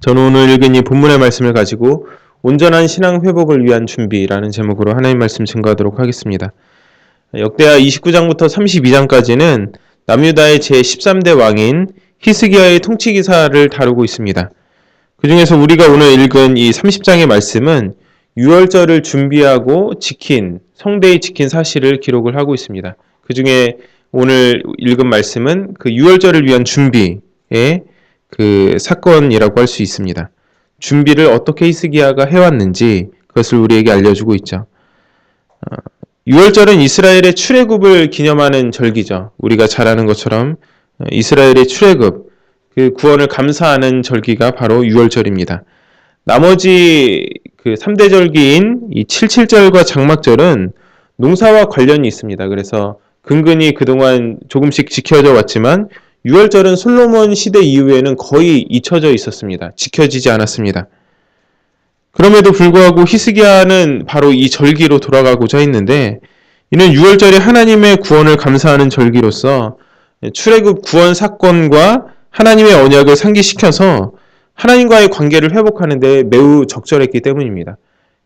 저는 오늘 읽은 이 본문의 말씀을 가지고 온전한 신앙 회복을 위한 준비라는 제목으로 하나님 말씀 증거하도록 하겠습니다. 역대하 29장부터 32장까지는 남유다의 제13대 왕인 히스기야의 통치 기사를 다루고 있습니다. 그 중에서 우리가 오늘 읽은 이 30장의 말씀은 유월절을 준비하고 지킨 성대에 지킨 사실을 기록을 하고 있습니다. 그 중에 오늘 읽은 말씀은 그 유월절을 위한 준비의 그 사건이라고 할 수 있습니다. 준비를 어떻게 히스기야가 해왔는지 그것을 우리에게 알려주고 있죠. 6월절은 이스라엘의 출애굽을 기념하는 절기죠. 우리가 잘 아는 것처럼 이스라엘의 출애굽, 그 구원을 감사하는 절기가 바로 6월절입니다. 나머지 그 3대 절기인 이 77절과 장막절은 농사와 관련이 있습니다. 그래서 근근히 그동안 조금씩 지켜져 왔지만 6월절은 솔로몬 시대 이후에는 거의 잊혀져 있었습니다. 지켜지지 않았습니다. 그럼에도 불구하고 히스기야는 바로 이 절기로 돌아가고자 했는데 이는 6월절에 하나님의 구원을 감사하는 절기로서 출애굽 구원 사건과 하나님의 언약을 상기시켜서 하나님과의 관계를 회복하는 데 매우 적절했기 때문입니다.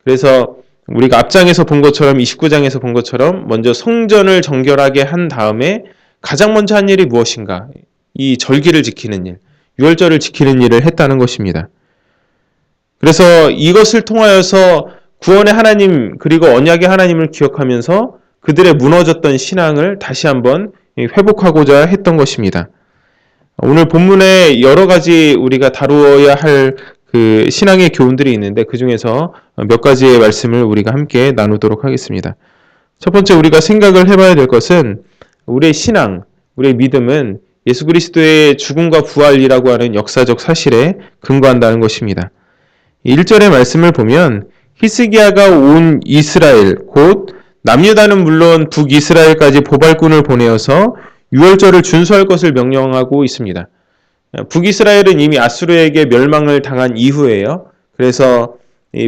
그래서 우리가 앞장에서 본 것처럼 29장에서 본 것처럼 먼저 성전을 정결하게 한 다음에 가장 먼저 한 일이 무엇인가? 이 절기를 지키는 일, 유월절을 지키는 일을 했다는 것입니다. 그래서 이것을 통하여서 구원의 하나님 그리고 언약의 하나님을 기억하면서 그들의 무너졌던 신앙을 다시 한번 회복하고자 했던 것입니다. 오늘 본문에 여러 가지 우리가 다루어야 할 그 신앙의 교훈들이 있는데 그 중에서 몇 가지의 말씀을 우리가 함께 나누도록 하겠습니다. 첫 번째 우리가 생각을 해봐야 될 것은 우리의 신앙, 우리의 믿음은 예수 그리스도의 죽음과 부활이라고 하는 역사적 사실에 근거한다는 것입니다. 1절의 말씀을 보면 히스기야가 온 이스라엘 곧 남유다는 물론 북이스라엘까지 보발군을 보내어서 유월절을 준수할 것을 명령하고 있습니다. 북이스라엘은 이미 아수르에게 멸망을 당한 이후에요. 그래서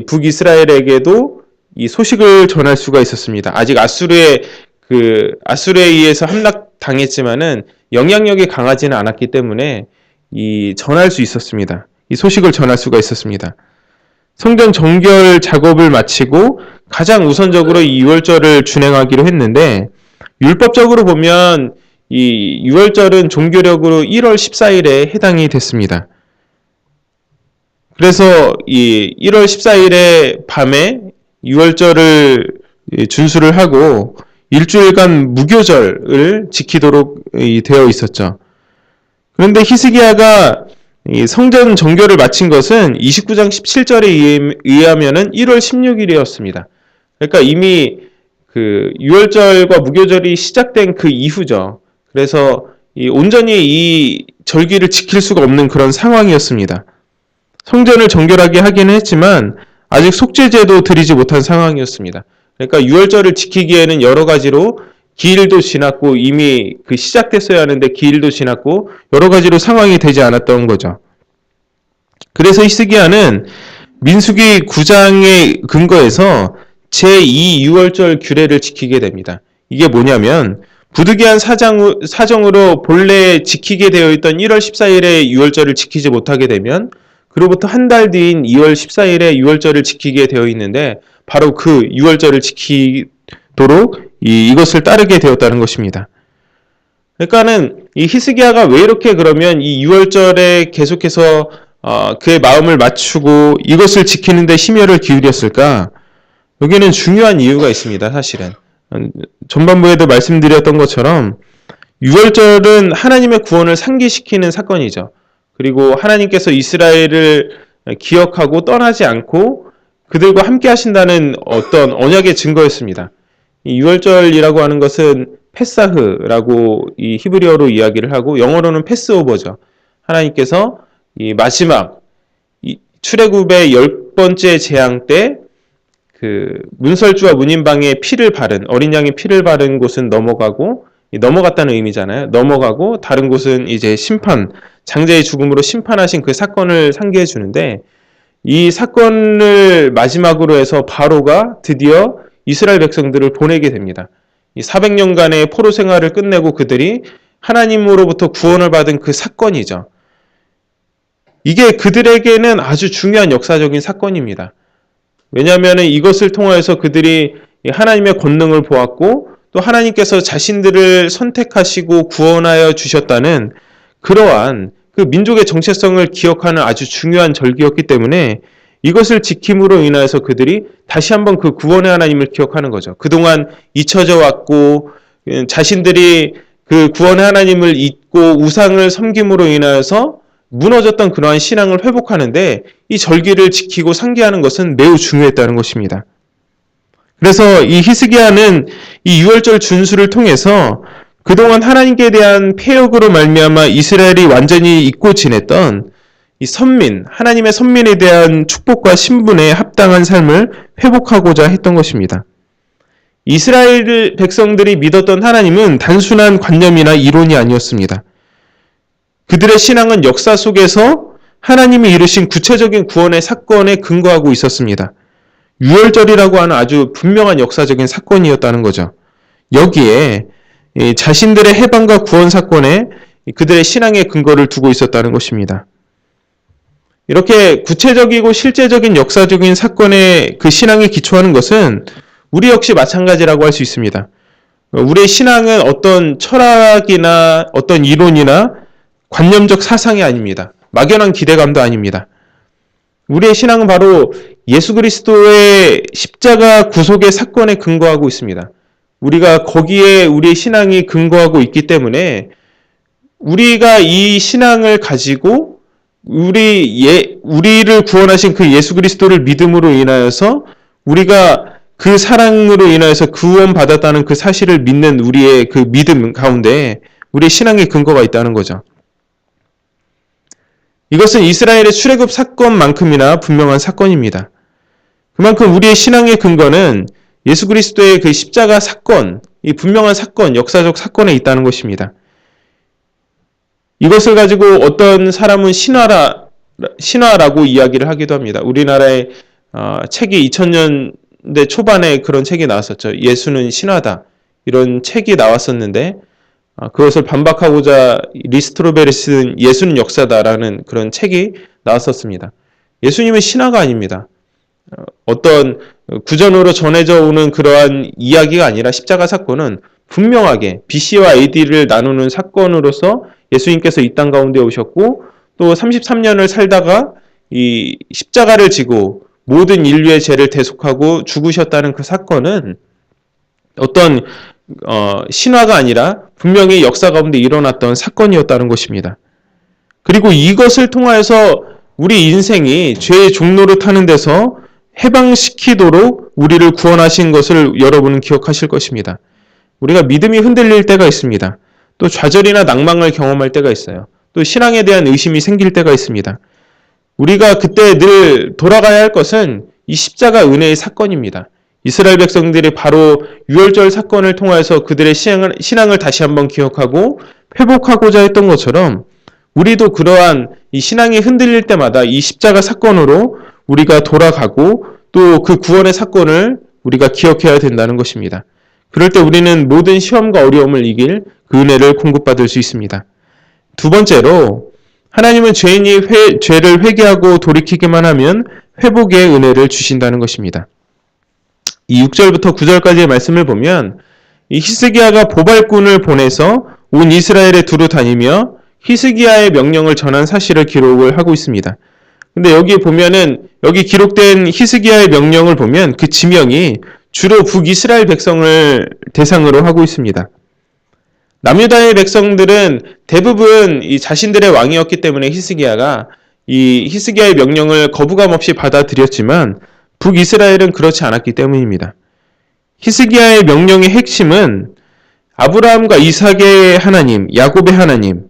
북이스라엘에게도 이 소식을 전할 수가 있었습니다. 아직 아수르의 그 아수르에 의해서 함락 당했지만은 영향력이 강하지는 않았기 때문에 이 전할 수 있었습니다. 이 소식을 전할 수가 있었습니다. 성전 정결 작업을 마치고 가장 우선적으로 이 유월절을 준행하기로 했는데 율법적으로 보면 이 유월절은 종교력으로 1월 14일에 해당이 됐습니다. 그래서 이 1월 14일에 밤에 유월절을 준수를 하고 일주일간 무교절을 지키도록 되어 있었죠. 그런데 히스기야가 성전 정결을 마친 것은 29장 17절에 의하면은 1월 16일이었습니다. 그러니까 이미 그 6월절과 무교절이 시작된 그 이후죠. 그래서 이 온전히 이 절기를 지킬 수가 없는 그런 상황이었습니다. 성전을 정결하게 하기는 했지만 아직 속죄제도 드리지 못한 상황이었습니다. 그러니까 6월절을 지키기에는 여러 가지로 기일도 지났고 이미 그 시작됐어야 하는데 기일도 지났고 여러 가지로 상황이 되지 않았던 거죠. 그래서 히스기야는 민수기 9장의 근거에서 제2유월절 규례를 지키게 됩니다. 이게 뭐냐면 부득이한 사정, 사정으로 본래 지키게 되어 있던 1월 14일에 유월절을 지키지 못하게 되면 그로부터 한 달 뒤인 2월 14일에 유월절을 지키게 되어 있는데 바로 그 6월절을 지키도록 이, 이것을 따르게 되었다는 것입니다. 그러니까는 이 히스기야가 왜 이렇게 그러면 이 6월절에 계속해서 어, 그의 마음을 맞추고 이것을 지키는데 심혈을 기울였을까? 여기는 중요한 이유가 있습니다, 사실은. 전반부에도 말씀드렸던 것처럼 6월절은 하나님의 구원을 상기시키는 사건이죠. 그리고 하나님께서 이스라엘을 기억하고 떠나지 않고 그들과 함께 하신다는 어떤 언약의 증거였습니다. 이 6월절이라고 하는 것은 패사흐라고 이 히브리어로 이야기를 하고 영어로는 패스오버죠. 하나님께서 이 마지막 이 출애굽의 열 번째 재앙 때 그 문설주와 문인방에 피를 바른 어린 양의 피를 바른 곳은 넘어가고 넘어갔다는 의미잖아요. 넘어가고 다른 곳은 이제 심판 장자의 죽음으로 심판하신 그 사건을 상기해 주는데 이 사건을 마지막으로 해서 바로가 드디어 이스라엘 백성들을 보내게 됩니다. 이 400년간의 포로 생활을 끝내고 그들이 하나님으로부터 구원을 받은 그 사건이죠. 이게 그들에게는 아주 중요한 역사적인 사건입니다. 왜냐하면 이것을 통하여서 그들이 하나님의 권능을 보았고 또 하나님께서 자신들을 선택하시고 구원하여 주셨다는 그러한 그 민족의 정체성을 기억하는 아주 중요한 절기였기 때문에 이것을 지킴으로 인하여서 그들이 다시 한번 그 구원의 하나님을 기억하는 거죠. 그동안 잊혀져 왔고 음, 자신들이 그 구원의 하나님을 잊고 우상을 섬김으로 인하여서 무너졌던 그러한 신앙을 회복하는데 이 절기를 지키고 상기하는 것은 매우 중요했다는 것입니다. 그래서 이 히스기야는 이 유월절 준수를 통해서 그동안 하나님께 대한 폐역으로 말미암아 이스라엘이 완전히 잊고 지냈던 이 선민, 하나님의 선민에 대한 축복과 신분에 합당한 삶을 회복하고자 했던 것입니다. 이스라엘 백성들이 믿었던 하나님은 단순한 관념이나 이론이 아니었습니다. 그들의 신앙은 역사 속에서 하나님이 이루신 구체적인 구원의 사건에 근거하고 있었습니다. 유월절이라고 하는 아주 분명한 역사적인 사건이었다는 거죠. 여기에 자신들의 해방과 구원 사건에 그들의 신앙의 근거를 두고 있었다는 것입니다. 이렇게 구체적이고 실제적인 역사적인 사건에 그 신앙에 기초하는 것은 우리 역시 마찬가지라고 할 수 있습니다. 우리의 신앙은 어떤 철학이나 어떤 이론이나 관념적 사상이 아닙니다. 막연한 기대감도 아닙니다. 우리의 신앙은 바로 예수 그리스도의 십자가 구속의 사건에 근거하고 있습니다. 우리가 거기에 우리의 신앙이 근거하고 있기 때문에 우리가 이 신앙을 가지고 우리 예, 우리를 구원하신 그 예수 그리스도를 믿음으로 인하여서 우리가 그 사랑으로 인하여서 구원받았다는 그 사실을 믿는 우리의 그 믿음 가운데 우리의 신앙의 근거가 있다는 거죠. 이것은 이스라엘의 출애굽 사건만큼이나 분명한 사건입니다. 그만큼 우리의 신앙의 근거는 예수 그리스도의 그 십자가 사건, 이 분명한 사건, 역사적 사건에 있다는 것입니다. 이것을 가지고 어떤 사람은 신화라, 신화라고 이야기를 하기도 합니다. 우리나라의 어, 책이 2000년대 초반에 그런 책이 나왔었죠. 예수는 신화다. 이런 책이 나왔었는데 어, 그것을 반박하고자 리스트로베리 쓴 예수는 역사다라는 그런 책이 나왔었습니다. 예수님은 신화가 아닙니다. 어, 어떤 구전으로 전해져 오는 그러한 이야기가 아니라 십자가 사건은 분명하게 BC와 AD를 나누는 사건으로서 예수님께서 이 땅 가운데 오셨고 또 33년을 살다가 이 십자가를 지고 모든 인류의 죄를 대속하고 죽으셨다는 그 사건은 어떤 어, 신화가 아니라 분명히 역사 가운데 일어났던 사건이었다는 것입니다. 그리고 이것을 통하여서 우리 인생이 죄의 종로를 타는 데서 해방시키도록 우리를 구원하신 것을 여러분은 기억하실 것입니다. 우리가 믿음이 흔들릴 때가 있습니다. 또 좌절이나 낭망을 경험할 때가 있어요. 또 신앙에 대한 의심이 생길 때가 있습니다. 우리가 그때 늘 돌아가야 할 것은 이 십자가 은혜의 사건입니다. 이스라엘 백성들이 바로 유월절 사건을 통해서 그들의 신앙을, 신앙을 다시 한번 기억하고 회복하고자 했던 것처럼 우리도 그러한 이 신앙이 흔들릴 때마다 이 십자가 사건으로 우리가 돌아가고 또 그 구원의 사건을 우리가 기억해야 된다는 것입니다. 그럴 때 우리는 모든 시험과 어려움을 이길 그 은혜를 공급받을 수 있습니다. 두 번째로 하나님은 죄인이 회, 죄를 회개하고 돌이키기만 하면 회복의 은혜를 주신다는 것입니다. 이 6절부터 9절까지의 말씀을 보면 이 히스기야가 보발꾼을 보내서 온 이스라엘에 두루 다니며 히스기야의 명령을 전한 사실을 기록을 하고 있습니다. 근데 여기 보면은 여기 기록된 히스기야의 명령을 보면 그 지명이 주로 북이스라엘 백성을 대상으로 하고 있습니다. 남유다의 백성들은 대부분 이 자신들의 왕이었기 때문에 히스기야가 이 히스기야의 명령을 거부감 없이 받아들였지만 북이스라엘은 그렇지 않았기 때문입니다. 히스기야의 명령의 핵심은 아브라함과 이삭의 하나님, 야곱의 하나님,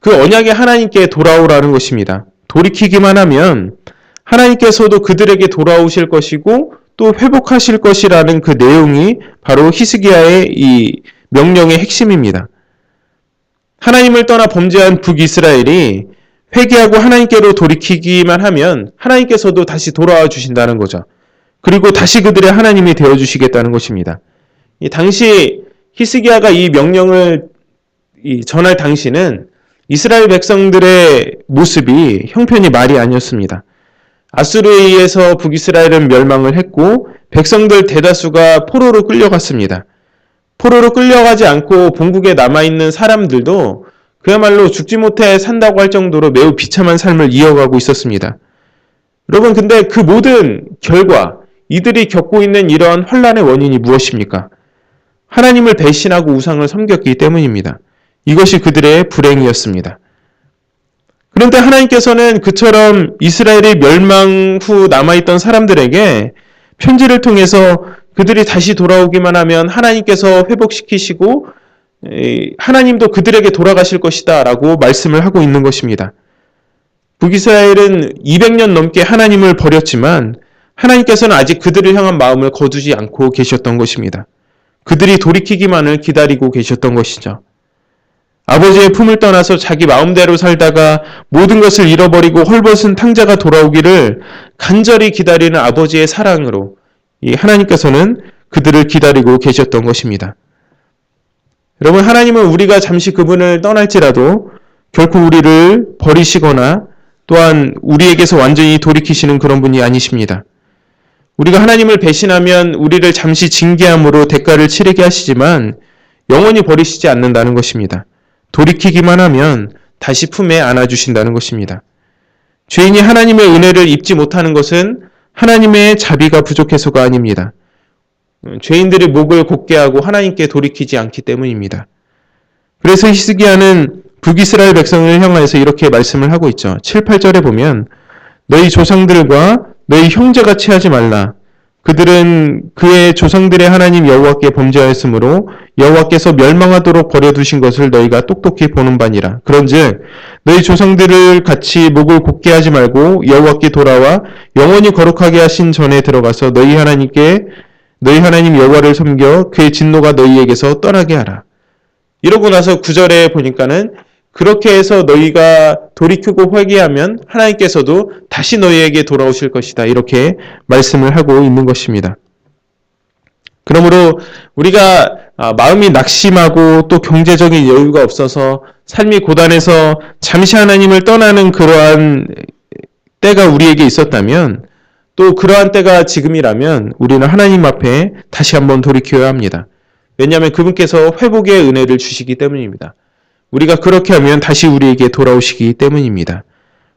그 언약의 하나님께 돌아오라는 것입니다. 돌이키기만 하면 하나님께서도 그들에게 돌아오실 것이고 또 회복하실 것이라는 그 내용이 바로 히스기야의 이 명령의 핵심입니다. 하나님을 떠나 범죄한 북이스라엘이 회개하고 하나님께로 돌이키기만 하면 하나님께서도 다시 돌아와 주신다는 거죠. 그리고 다시 그들의 하나님이 되어 주시겠다는 것입니다. 당시 히스기야가 이 명령을 전할 당시는 이스라엘 백성들의 모습이 형편이 말이 아니었습니다. 아수르에 의해서 북이스라엘은 멸망을 했고 백성들 대다수가 포로로 끌려갔습니다. 포로로 끌려가지 않고 본국에 남아있는 사람들도 그야말로 죽지 못해 산다고 할 정도로 매우 비참한 삶을 이어가고 있었습니다. 여러분, 근데 그 모든 결과, 이들이 겪고 있는 이러한 환란의 원인이 무엇입니까? 하나님을 배신하고 우상을 섬겼기 때문입니다. 이것이 그들의 불행이었습니다. 그런데 하나님께서는 그처럼 이스라엘이 멸망 후 남아있던 사람들에게 편지를 통해서 그들이 다시 돌아오기만 하면 하나님께서 회복시키시고 하나님도 그들에게 돌아가실 것이다 라고 말씀을 하고 있는 것입니다. 북이스라엘은 200년 넘게 하나님을 버렸지만 하나님께서는 아직 그들을 향한 마음을 거두지 않고 계셨던 것입니다. 그들이 돌이키기만을 기다리고 계셨던 것이죠. 아버지의 품을 떠나서 자기 마음대로 살다가 모든 것을 잃어버리고 헐벗은 탕자가 돌아오기를 간절히 기다리는 아버지의 사랑으로 이 하나님께서는 그들을 기다리고 계셨던 것입니다. 여러분, 하나님은 우리가 잠시 그분을 떠날지라도 결코 우리를 버리시거나 또한 우리에게서 완전히 돌이키시는 그런 분이 아니십니다. 우리가 하나님을 배신하면 우리를 잠시 징계함으로 대가를 치르게 하시지만 영원히 버리시지 않는다는 것입니다. 돌이키기만 하면 다시 품에 안아주신다는 것입니다. 죄인이 하나님의 은혜를 입지 못하는 것은 하나님의 자비가 부족해서가 아닙니다. 죄인들의 목을 곧게 하고 하나님께 돌이키지 않기 때문입니다. 그래서 히스기야는 북이스라엘 백성을 향하여서 이렇게 말씀을 하고 있죠. 7, 8절에 보면 너희 조상들과 너희 형제가 취하지 말라. 그들은 그의 조상들의 하나님 여호와께 범죄하였으므로 여호와께서 멸망하도록 버려두신 것을 너희가 똑똑히 보는 바니라. 그런즉 너희 조상들을 같이 목을 곧게 하지 말고 여호와께 돌아와 영원히 거룩하게 하신 전에 들어가서 너희 하나님께 너희 하나님 여호와를 섬겨 그의 진노가 너희에게서 떠나게 하라. 이러고 나서 구절에 보니까는 그렇게 해서 너희가 돌이키고 회개하면 하나님께서도 다시 너희에게 돌아오실 것이다. 이렇게 말씀을 하고 있는 것입니다. 그러므로 우리가 아, 마음이 낙심하고 또 경제적인 여유가 없어서 삶이 고단해서 잠시 하나님을 떠나는 그러한 때가 우리에게 있었다면 또 그러한 때가 지금이라면 우리는 하나님 앞에 다시 한번 돌이켜야 합니다. 왜냐하면 그분께서 회복의 은혜를 주시기 때문입니다. 우리가 그렇게 하면 다시 우리에게 돌아오시기 때문입니다.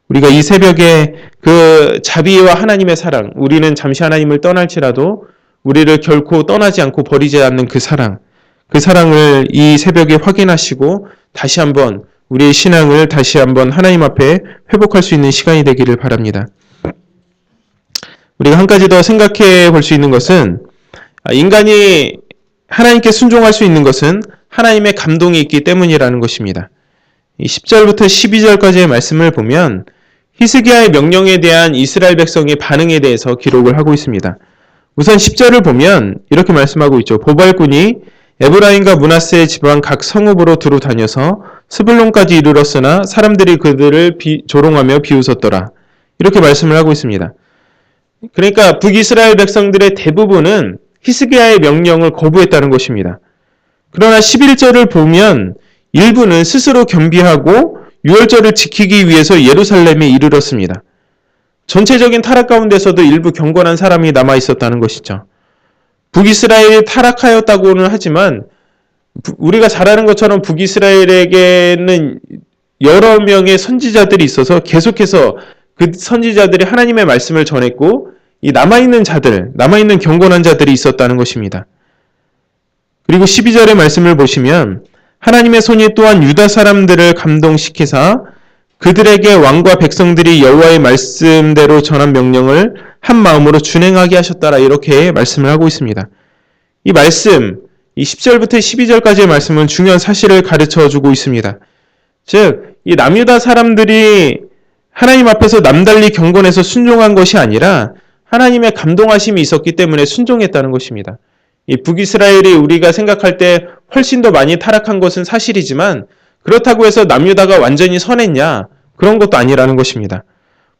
우리가 이 새벽에 그 자비와 하나님의 사랑, 우리는 잠시 하나님을 떠날지라도 우리를 결코 떠나지 않고 버리지 않는 그 사랑, 그 사랑을 이 새벽에 확인하시고 다시 한번 우리의 신앙을 다시 한번 하나님 앞에 회복할 수 있는 시간이 되기를 바랍니다. 우리가 한 가지 더 생각해 볼 수 있는 것은 인간이 하나님께 순종할 수 있는 것은 하나님의 감동이 있기 때문이라는 것입니다. 10절부터 12절까지의 말씀을 보면 히스기야의 명령에 대한 이스라엘 백성의 반응에 대해서 기록을 하고 있습니다. 우선 10절을 보면 이렇게 말씀하고 있죠. 보발군이 에브라임과 문하세의 집안 각 성읍으로 두루 다녀서 스불론까지 이르렀으나 사람들이 그들을 비, 조롱하며 비웃었더라. 이렇게 말씀을 하고 있습니다. 그러니까 북이스라엘 백성들의 대부분은 히스기야의 명령을 거부했다는 것입니다. 그러나 11절을 보면 일부는 스스로 겸비하고 유월절을 지키기 위해서 예루살렘에 이르렀습니다. 전체적인 타락 가운데서도 일부 경건한 사람이 남아 있었다는 것이죠. 북이스라엘이 타락하였다고는 하지만 우리가 잘 아는 것처럼 북이스라엘에게는 여러 명의 선지자들이 있어서 계속해서 그 선지자들이 하나님의 말씀을 전했고 이 남아있는 자들, 남아있는 경건한 자들이 있었다는 것입니다. 그리고 12절의 말씀을 보시면 하나님의 손이 또한 유다 사람들을 감동시키사 그들에게 왕과 백성들이 여호와의 말씀대로 전한 명령을 한 마음으로 준행하게 하셨다라 이렇게 말씀을 하고 있습니다. 이 말씀, 이 10절부터 12절까지의 말씀은 중요한 사실을 가르쳐 주고 있습니다. 즉, 이 남유다 사람들이 하나님 앞에서 남달리 경건해서 순종한 것이 아니라 하나님의 감동하심이 있었기 때문에 순종했다는 것입니다. 이 북이스라엘이 우리가 생각할 때 훨씬 더 많이 타락한 것은 사실이지만 그렇다고 해서 남유다가 완전히 선했냐? 그런 것도 아니라는 것입니다.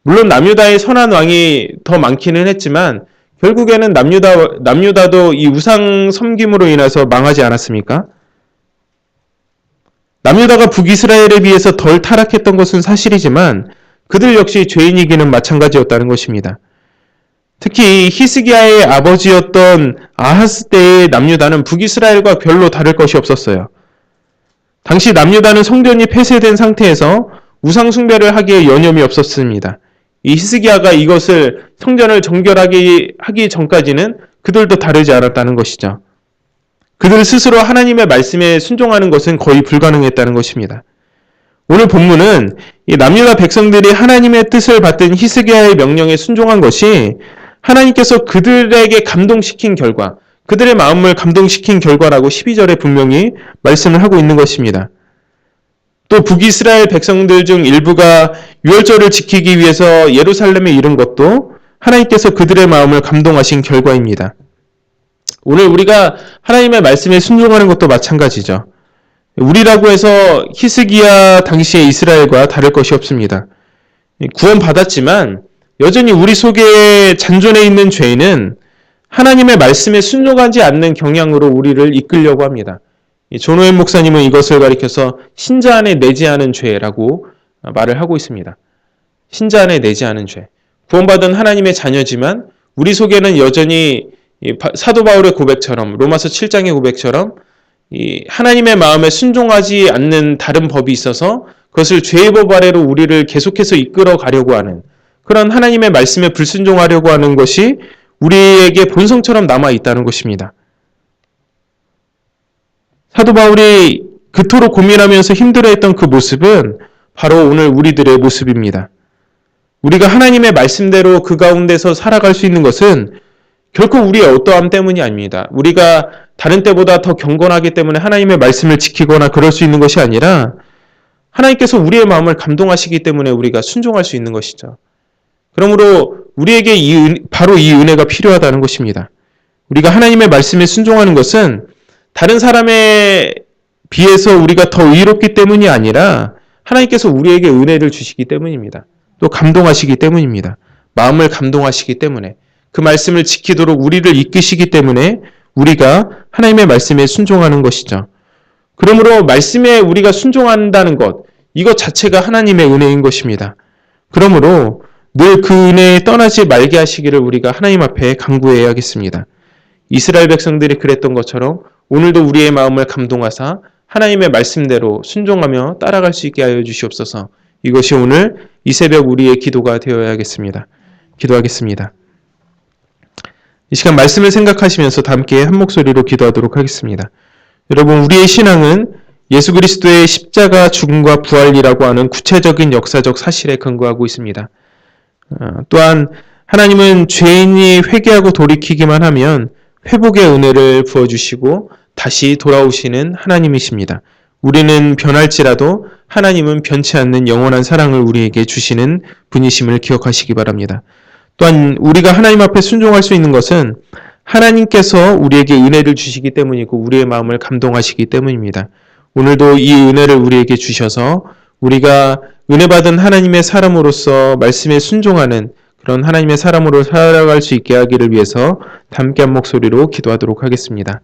물론 남유다의 선한 왕이 더 많기는 했지만 결국에는 남유다 남유다도 이 우상 섬김으로 인해서 망하지 않았습니까? 남유다가 북이스라엘에 비해서 덜 타락했던 것은 사실이지만 그들 역시 죄인이기는 마찬가지였다는 것입니다. 특히 히스기야의 아버지였던 아하스 때의 남유다는 북이스라엘과 별로 다를 것이 없었어요. 당시 남유다는 성전이 폐쇄된 상태에서 우상 숭배를 하기에 여념이 없었습니다. 이 히스기야가 이것을 성전을 정결하게 하기 전까지는 그들도 다르지 않았다는 것이죠. 그들 스스로 하나님의 말씀에 순종하는 것은 거의 불가능했다는 것입니다. 오늘 본문은 이 남유다 백성들이 하나님의 뜻을 받든 히스기야의 명령에 순종한 것이 하나님께서 그들에게 감동시킨 결과, 그들의 마음을 감동시킨 결과라고 12절에 분명히 말씀을 하고 있는 것입니다. 또 북이스라엘 백성들 중 일부가 유월절을 지키기 위해서 예루살렘에 이른 것도 하나님께서 그들의 마음을 감동하신 결과입니다. 오늘 우리가 하나님의 말씀에 순종하는 것도 마찬가지죠. 우리라고 해서 히스기야 당시의 이스라엘과 다를 것이 없습니다. 구원 받았지만 여전히 우리 속에 잔존해 있는 죄는 하나님의 말씀에 순종하지 않는 경향으로 우리를 이끌려고 합니다. 조노현 목사님은 이것을 가리켜서 신자 안에 내지 않은 죄라고 말을 하고 있습니다. 신자 안에 내지 않은 죄. 구원받은 하나님의 자녀지만 우리 속에는 여전히 사도 바울의 고백처럼 로마서 7장의 고백처럼 하나님의 마음에 순종하지 않는 다른 법이 있어서 그것을 죄의 법 아래로 우리를 계속해서 이끌어 가려고 하는 그런 하나님의 말씀에 불순종하려고 하는 것이 우리에게 본성처럼 남아 있다는 것입니다. 사도 바울이 그토록 고민하면서 힘들어했던 그 모습은 바로 오늘 우리들의 모습입니다. 우리가 하나님의 말씀대로 그 가운데서 살아갈 수 있는 것은 결코 우리의 어떠함 때문이 아닙니다. 우리가 다른 때보다 더 경건하기 때문에 하나님의 말씀을 지키거나 그럴 수 있는 것이 아니라 하나님께서 우리의 마음을 감동하시기 때문에 우리가 순종할 수 있는 것이죠. 그러므로 우리에게 이 은, 바로 이 은혜가 필요하다는 것입니다. 우리가 하나님의 말씀에 순종하는 것은 다른 사람에 비해서 우리가 더 의롭기 때문이 아니라 하나님께서 우리에게 은혜를 주시기 때문입니다. 또 감동하시기 때문입니다. 마음을 감동하시기 때문에 그 말씀을 지키도록 우리를 이끄시기 때문에 우리가 하나님의 말씀에 순종하는 것이죠. 그러므로 말씀에 우리가 순종한다는 것, 이것 자체가 하나님의 은혜인 것입니다. 그러므로 늘 그 은혜에 떠나지 말게 하시기를 우리가 하나님 앞에 강구해야겠습니다. 이스라엘 백성들이 그랬던 것처럼 오늘도 우리의 마음을 감동하사 하나님의 말씀대로 순종하며 따라갈 수 있게 하여 주시옵소서. 이것이 오늘 이 새벽 우리의 기도가 되어야겠습니다. 기도하겠습니다. 이 시간 말씀을 생각하시면서 함께 한 목소리로 기도하도록 하겠습니다. 여러분, 우리의 신앙은 예수 그리스도의 십자가 죽음과 부활이라고 하는 구체적인 역사적 사실에 근거하고 있습니다. 어, 또한 하나님은 죄인이 회개하고 돌이키기만 하면 회복의 은혜를 부어주시고 다시 돌아오시는 하나님이십니다. 우리는 변할지라도 하나님은 변치 않는 영원한 사랑을 우리에게 주시는 분이심을 기억하시기 바랍니다. 또한 우리가 하나님 앞에 순종할 수 있는 것은 하나님께서 우리에게 은혜를 주시기 때문이고 우리의 마음을 감동하시기 때문입니다. 오늘도 이 은혜를 우리에게 주셔서 우리가 은혜 받은 하나님의 사람으로서 말씀에 순종하는 그런 하나님의 사람으로 살아갈 수 있게 하기를 위해서 함께 한 목소리로 기도하도록 하겠습니다.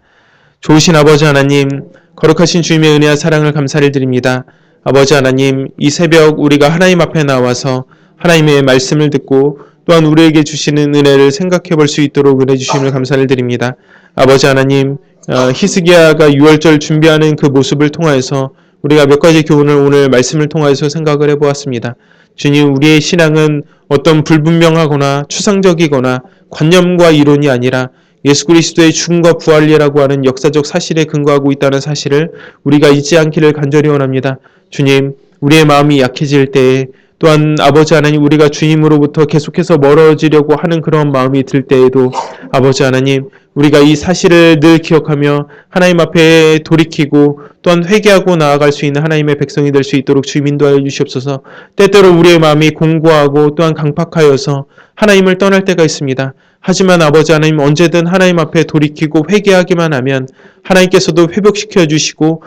좋으신 아버지 하나님, 거룩하신 주님의 은혜와 사랑을 감사를 드립니다. 아버지 하나님, 이 새벽 우리가 하나님 앞에 나와서 하나님의 말씀을 듣고 또한 우리에게 주시는 은혜를 생각해 볼 수 있도록 은혜 주심을 감사를 드립니다. 아버지 하나님, 어, 히스기야가 6월절 준비하는 그 모습을 통하여서 우리가 몇 가지 교훈을 오늘 말씀을 통하여서 생각을 해보았습니다. 주님, 우리의 신앙은 어떤 불분명하거나 추상적이거나 관념과 이론이 아니라 예수 그리스도의 죽음과 부활이라고 하는 역사적 사실에 근거하고 있다는 사실을 우리가 잊지 않기를 간절히 원합니다. 주님, 우리의 마음이 약해질 때에 또한 아버지 하나님 우리가 주님으로부터 계속해서 멀어지려고 하는 그런 마음이 들 때에도 아버지 하나님 우리가 이 사실을 늘 기억하며 하나님 앞에 돌이키고 또한 회개하고 나아갈 수 있는 하나님의 백성이 될 수 있도록 주님 인도하여 주시옵소서. 때때로 우리의 마음이 공고하고 또한 강팍하여서 하나님을 떠날 때가 있습니다. 하지만 아버지 하나님 언제든 하나님 앞에 돌이키고 회개하기만 하면 하나님께서도 회복시켜 주시고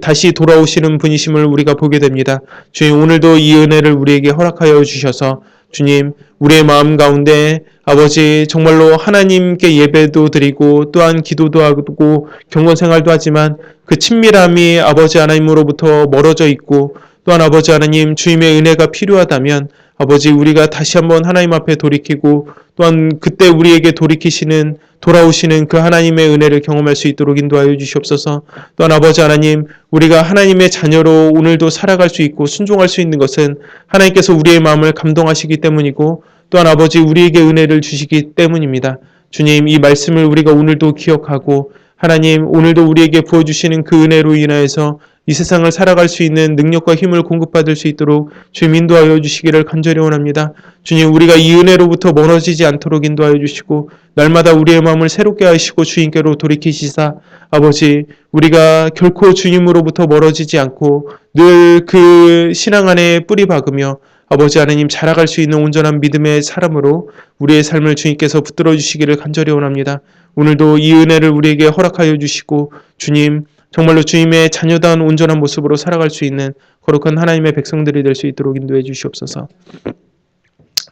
다시 돌아오시는 분이심을 우리가 보게 됩니다. 주님 오늘도 이 은혜를 우리에게 허락하여 주셔서 주님, 우리의 마음 가운데 아버지 정말로 하나님께 예배도 드리고 또한 기도도 하고 경건 생활도 하지만 그 친밀함이 아버지 하나님으로부터 멀어져 있고 또한 아버지 하나님 주님의 은혜가 필요하다면 아버지 우리가 다시 한번 하나님 앞에 돌이키고 또한 그때 우리에게 돌이키시는 돌아오시는 그 하나님의 은혜를 경험할 수 있도록 인도하여 주시옵소서. 또한 아버지 하나님 우리가 하나님의 자녀로 오늘도 살아갈 수 있고 순종할 수 있는 것은 하나님께서 우리의 마음을 감동하시기 때문이고 또한 아버지 우리에게 은혜를 주시기 때문입니다. 주님 이 말씀을 우리가 오늘도 기억하고 하나님 오늘도 우리에게 부어주시는 그 은혜로 인하여서 이 세상을 살아갈 수 있는 능력과 힘을 공급받을 수 있도록 주님 인도하여 주시기를 간절히 원합니다. 주님 우리가 이 은혜로부터 멀어지지 않도록 인도하여 주시고 날마다 우리의 마음을 새롭게 하시고 주님께로 돌이키시사 아버지 우리가 결코 주님으로부터 멀어지지 않고 늘 그 신앙 안에 뿌리 박으며 아버지 하나님 자라갈 수 있는 온전한 믿음의 사람으로 우리의 삶을 주님께서 붙들어 주시기를 간절히 원합니다. 오늘도 이 은혜를 우리에게 허락하여 주시고 주님 정말로 주님의 자녀다운 온전한 모습으로 살아갈 수 있는 거룩한 하나님의 백성들이 될 수 있도록 인도해 주시옵소서.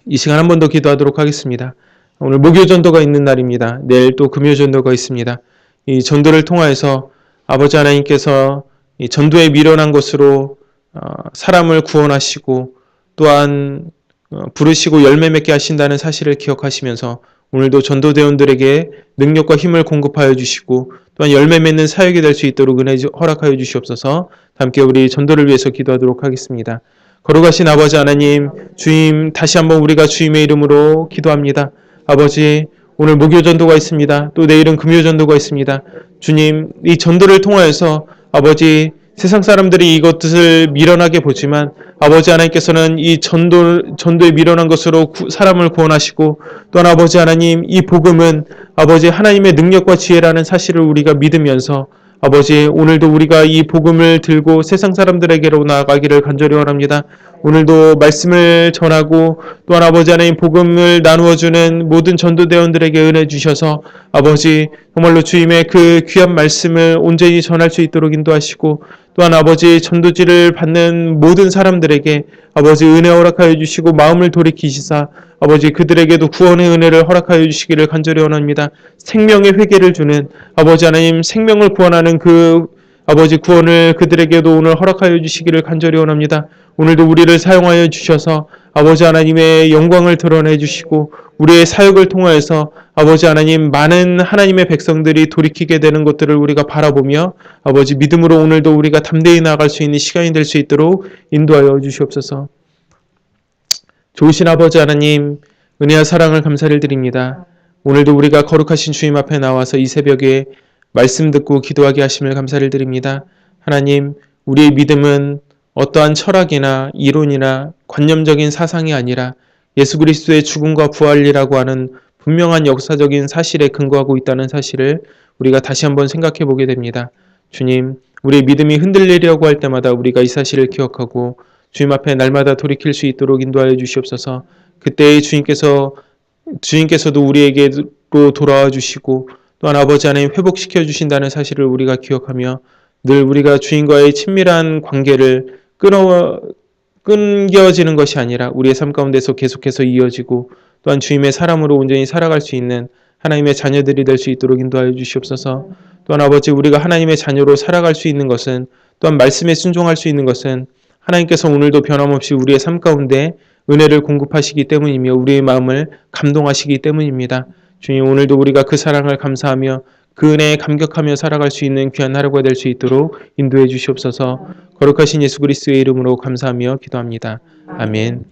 이 시간 한 번 더 기도하도록 하겠습니다. 오늘 목요 전도가 있는 날입니다. 내일 또 금요 전도가 있습니다. 이 전도를 통하여서 아버지 하나님께서 이 전도에 미련한 것으로 어, 사람을 구원하시고 또한 어, 부르시고 열매 맺게 하신다는 사실을 기억하시면서 오늘도 전도대원들에게 능력과 힘을 공급하여 주시고 또한 열매 맺는 사역이 될 수 있도록 은혜 허락하여 주시옵소서. 함께 우리 전도를 위해서 기도하도록 하겠습니다. 거룩하신 아버지 하나님, 주임 다시 한번 우리가 주임의 이름으로 기도합니다. 아버지, 오늘 목요 전도가 있습니다. 또 내일은 금요 전도가 있습니다. 주님, 이 전도를 통하여서 아버지 세상 사람들이 이것을 미련하게 보지만 아버지 하나님께서는 이 전도 전도에 미련한 것으로 구, 사람을 구원하시고 또한 아버지 하나님 이 복음은 아버지 하나님의 능력과 지혜라는 사실을 우리가 믿으면서 아버지 오늘도 우리가 이 복음을 들고 세상 사람들에게로 나아가기를 간절히 원합니다. 오늘도 말씀을 전하고 또한 아버지 하나님 복음을 나누어 주는 모든 전도대원들에게 은혜 주셔서 아버지 정말로 주님의 그 귀한 말씀을 온전히 전할 수 있도록 인도하시고 또한 아버지 전도지를 받는 모든 사람들에게 아버지 은혜 허락하여 주시고 마음을 돌이키시사 아버지 그들에게도 구원의 은혜를 허락하여 주시기를 간절히 원합니다. 생명의 회개를 주는 아버지 하나님 생명을 구원하는 그 아버지 구원을 그들에게도 오늘 허락하여 주시기를 간절히 원합니다. 오늘도 우리를 사용하여 주셔서 아버지 하나님의 영광을 드러내 주시고 우리의 사역을 통하여서 아버지 하나님 많은 하나님의 백성들이 돌이키게 되는 것들을 우리가 바라보며 아버지 믿음으로 오늘도 우리가 담대히 나아갈 수 있는 시간이 될 수 있도록 인도하여 주시옵소서. 좋으신 아버지 하나님 은혜와 사랑을 감사를 드립니다. 오늘도 우리가 거룩하신 주님 앞에 나와서 이 새벽에 말씀 듣고 기도하게 하심을 감사를 드립니다. 하나님, 우리의 믿음은 어떠한 철학이나 이론이나 관념적인 사상이 아니라 예수 그리스도의 죽음과 부활이라고 하는 분명한 역사적인 사실에 근거하고 있다는 사실을 우리가 다시 한번 생각해 보게 됩니다. 주님, 우리의 믿음이 흔들리려고 할 때마다 우리가 이 사실을 기억하고 주님 앞에 날마다 돌이킬 수 있도록 인도하여 주시옵소서. 그때의 주님께서 주님께서도 우리에게로 돌아와 주시고 또한 아버지 하나님 회복시켜 주신다는 사실을 우리가 기억하며 늘 우리가 주님과의 친밀한 관계를 끊어 끊겨지는 것이 아니라 우리의 삶 가운데서 계속해서 이어지고 또한 주님의 사람으로 온전히 살아갈 수 있는 하나님의 자녀들이 될 수 있도록 인도하여 주시옵소서. 또한 아버지 우리가 하나님의 자녀로 살아갈 수 있는 것은 또한 말씀에 순종할 수 있는 것은 하나님께서 오늘도 변함없이 우리의 삶 가운데 은혜를 공급하시기 때문이며 우리의 마음을 감동하시기 때문입니다. 주님 오늘도 우리가 그 사랑을 감사하며 그 은혜에 감격하며 살아갈 수 있는 귀한 하루가 될 수 있도록 인도해 주시옵소서. 거룩하신 예수 그리스도의 이름으로 감사하며 기도합니다. 아멘.